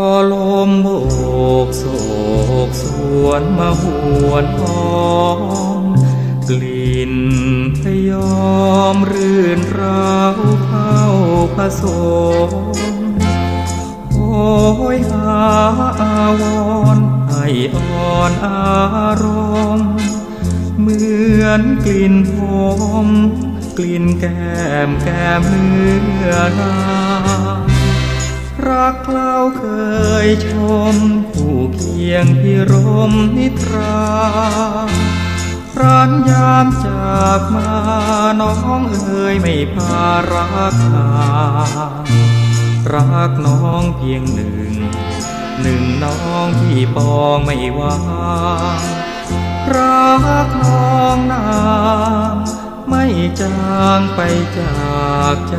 พอลมโบกโศกสวนมาหวนหอมกลิ่นพยอมรื่นราวเข้าผสมโอ้ยหาอาวรให้อ่อนอารมณ์ เหมือนกลิ่นหอมกลิ่นแก้มแก้มเนื้อนา กเราเคยชม ผู้เคียงพิรมนิทราพรานยามจากมาน้องเอ๋ยไม่พารักหารักน้องเพียงหนึ่ง หนึ่งน้องที่ปองไม่วางรักน้องนานไม่จางไปจากใจ